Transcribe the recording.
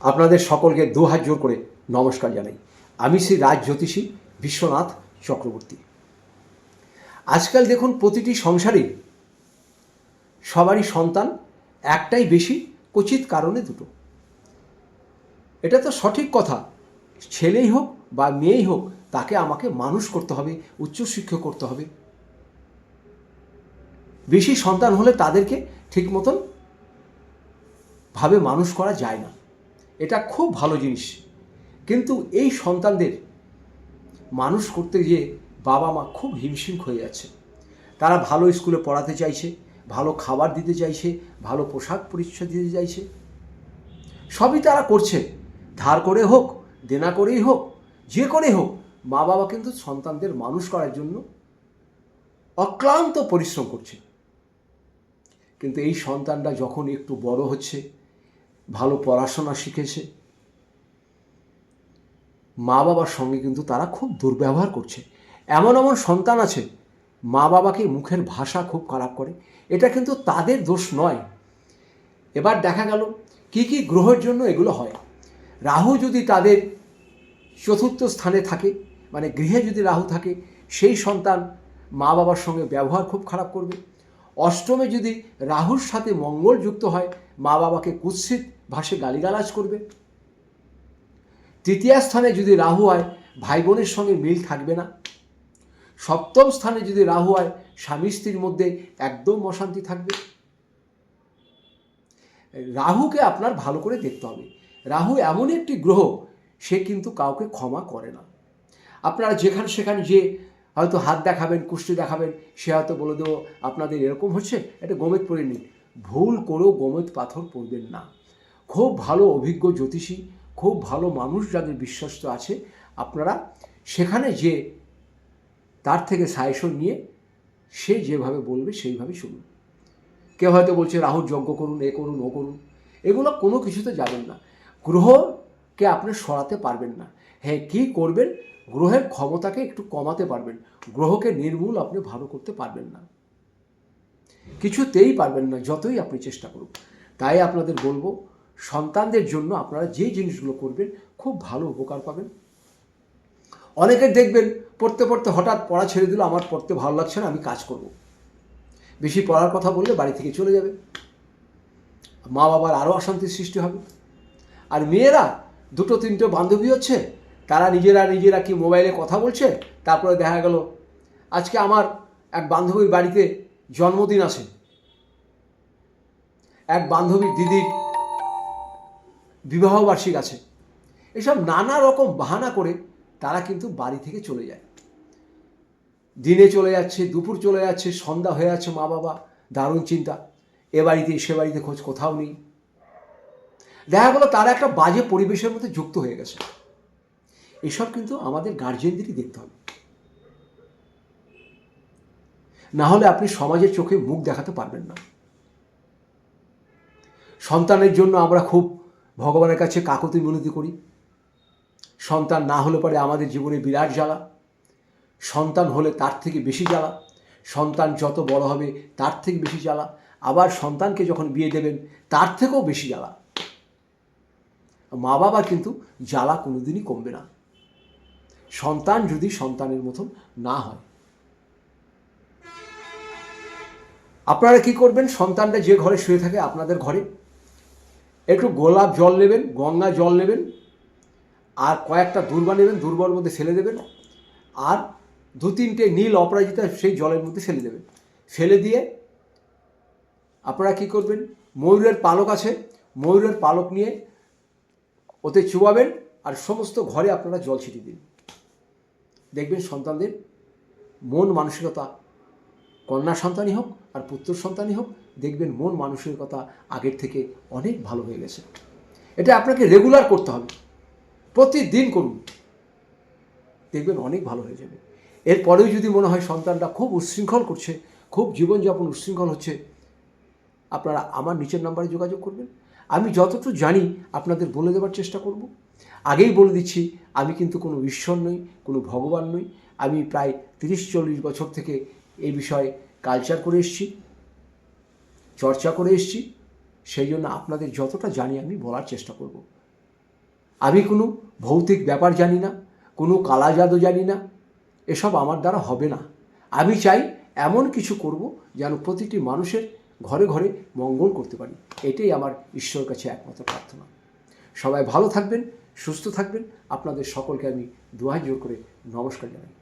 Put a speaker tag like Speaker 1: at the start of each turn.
Speaker 1: আপনাদের সকলকে দু হাত জোর করে নমস্কার জানাই। আমি শ্রী রাজ জ্যোতিষী বিশ্বনাথ চক্রবর্তী। আজকাল দেখুন প্রতিটি সংসারেই সবারই সন্তান একটাই বেশি, কচিত কারণে দুটো। এটা তো সঠিক কথা। ছেলেই হোক বা মেয়েই হোক, তাকে আমাকে মানুষ করতে হবে উচ্চশিক্ষা করতে হবে। বেশি সন্তান হলে তাদেরকে ঠিক মতন ভাবে মানুষ করা যায় না। এটা খুব ভালো জিনিস। কিন্তু এই সন্তানদের মানুষ করতে গিয়ে বাবা মা খুব হিমশিম হয়ে যাচ্ছে। তারা ভালো স্কুলে পড়াতে চাইছে, ভালো খাবার দিতে চাইছে, ভালো পোশাক পরিচ্ছদ দিতে চাইছে। সবই তারা করছে। ধার করে হোক, দেনা করেই হোক, যে করে হোক, মা বাবা কিন্তু সন্তানদের মানুষ করার জন্য অক্লান্ত পরিশ্রম করছে। কিন্তু এই সন্তানটা যখন একটু বড় হচ্ছে ভালো পড়াশোনা শিখেছে। মা বাবার সঙ্গে কিন্তু তারা খুব দুর্ব্যবহার করছে। এমন এমন সন্তান আছে, মা বাবাকে মুখের ভাষা খুব খারাপ করে। এটা কিন্তু তাদের দোষ নয়। এবার দেখা গেল, কি কি গ্রহের জন্য এগুলো হয়? রাহু যদি তাদের চতুর্থ স্থানে থাকে মানে গৃহে যদি রাহু থাকে, সেই সন্তান মা বাবার সঙ্গে ব্যবহার খুব খারাপ করবে। অষ্টমে যদি রাহুর সাথে মঙ্গল যুক্ত হয়, মা বাবাকে কুৎসিত ভাষে গালিগালাজ করবে। তৃতীয় স্থানে যদি রাহু হয় ভাই বোনের সঙ্গে মিল থাকবে না। সপ্তম স্থানে যদি রাহু হয় স্বামী স্ত্রীর মধ্যে একদম অশান্তি থাকবে। রাহুকে আপনার ভালো করে দেখতে হবে। রাহু এমন একটি গ্রহ, সে কিন্তু কাউকে ক্ষমা করে না। আপনারা যেখানে সেখানে যে হয়তো হাত দেখাবেন, কুষ্টি দেখাবেন, সে হয়তো বলে দেবো, আপনাদের এরকম হচ্ছে, এটা গোমেদ পড়ে নিন ভুল করেও গোমেদ পাথর পড়বেন না। খুব ভালো অভিজ্ঞ জ্যোতিষী, খুব ভালো মানুষ যাদের বিশ্বস্ত আছে, আপনারা সেখানে যে তার থেকে সাজেশন নিয়ে সে যেভাবে বলবে সেইভাবে শুনুন কেউ হয়তো বলছে রাহুর যজ্ঞ করুন, এ করুন, ও করুন। এগুলো কোনো কিছুতে যাবেন না। গ্রহকে আপনি সরাতে পারবেন না। হ্যাঁ কী করবেন? গ্রহের ক্ষমতাকে একটু কমাতে পারবেন। গ্রহকে নির্মূল আপনি ভালো করতে পারবেন না। কিছুতেই পারবেন না, যতই আপনি চেষ্টা করুন। তাই আপনাদের বলব সন্তানদের জন্য আপনারা যে জিনিসগুলো করবেন, খুব ভালো উপকার পাবেন। অনেকে দেখবেন, পড়তে পড়তে হঠাৎ পড়া ছেড়ে দিল, আমার পড়তে ভালো লাগছে না, আমি কাজ করব। বেশি পড়ার কথা বললে বাড়ি থেকে চলে যাবে। মা বাবার আরও অশান্তির সৃষ্টি হবে। আর মেয়েরা, দুটো, তিনটে বান্ধবী হচ্ছে, তারা নিজেরা নিজেরা কি মোবাইলে কথা বলছে, তারপরে দেখা গেল, আজকে আমার এক বান্ধবীর বাড়িতে জন্মদিন আছে। এক বান্ধবীর দিদির বিবাহবার্ষিক আছে। এসব নানা রকম বাহানা করে তারা কিন্তু বাড়ি থেকে চলে যায়। দিনে চলে যাচ্ছে, দুপুর চলে যাচ্ছে, সন্ধ্যা হয়ে যাচ্ছে মা বাবা দারুণ চিন্তা। এ বাড়িতে, সে বাড়িতে খোঁজ কোথাও নেই। দেখা গেলো তারা একটা বাজে পরিবেশের মধ্যে যুক্ত হয়ে গেছে। এসব কিন্তু আমাদের গার্জেনদেরই দেখতে হবে। না হলে আপনি সমাজের চোখে মুখ দেখাতে পারবেন না। সন্তানের জন্য আমরা খুব ভগবানের কাছে কাকতি মিনতি করি। সন্তান না হলে পরে আমাদের জীবনে বিরাট জ্বালা। সন্তান হলে তার থেকে বেশি জ্বালা। সন্তান যত বড় হবে তার থেকে বেশি জ্বালা। আবার সন্তানকে যখন বিয়ে দেবেন, তার থেকেও বেশি জ্বালা। মা বাবা কিন্তু জ্বালা কোনোদিনই কমবে না। সন্তান যদি সন্তানের মতন না হয়। আপনারা কি করবেন? সন্তানটা যে ঘরে শুয়ে থাকে আপনাদের ঘরে একটু গোলাপ জল নেবেন, গঙ্গা জল নেবেন, আর কয়েকটা দুর্বা নেবেন, দুর্বার মধ্যে ফেলে দেবেন, আর দু তিনটে নীল অপরাজিতা সেই জলের মধ্যে ফেলে দেবেন। ফেলে দিয়ে আপনারা কি করবেন? ময়ূরের পালক আছে, ময়ূরের পালক নিয়ে ওতে চুবাবেন, আর সমস্ত ঘরে আপনারা জল ছিটিয়ে দিন। দেখবেন সন্তানদের মন মানসিকতা, কন্যা সন্তানই হোক আর পুত্র সন্তানই হোক, দেখবেন মন মানুষের কথা আগের থেকে অনেক ভালো হয়ে গেছে। এটা আপনাকে রেগুলার করতে হবে। প্রতিদিন করুন। দেখবেন অনেক ভালো হয়ে যাবে। এরপরেও যদি মনে হয় সন্তানটা খুব উচ্ছৃঙ্খল করছে, খুব জীবনযাপন উচ্ছৃঙ্খল হচ্ছে, আপনারা আমার নিচের নাম্বারে যোগাযোগ করবেন। আমি যতটুকু জানি, আপনাদের বলে দেওয়ার চেষ্টা করব। আগেই বলে দিচ্ছি, আমি কিন্তু কোনো ঈশ্বর নই, কোনো ভগবান নই। আমি প্রায় তিরিশ চল্লিশ বছর থেকে এই বিষয়ে কালচার করে এসছি, চর্চা করে এসছি, সেই জন্য আপনাদের যতটা জানি আমি বলার চেষ্টা করব। আমি কোনো ভৌতিক ব্যাপার জানি না, কোনো কালা জাদু জানি না, এসব আমার দ্বারা হবে না। আমি চাই এমন কিছু করব যেন প্রতিটি মানুষের ঘরে ঘরে মঙ্গল করতে পারি। এটাই আমার ঈশ্বর কাছে একমাত্র প্রার্থনা। সবাই ভালো থাকবেন, সুস্থ থাকবেন। আপনাদের সকলকে আমি দুহাত জোর করে নমস্কার জানাই।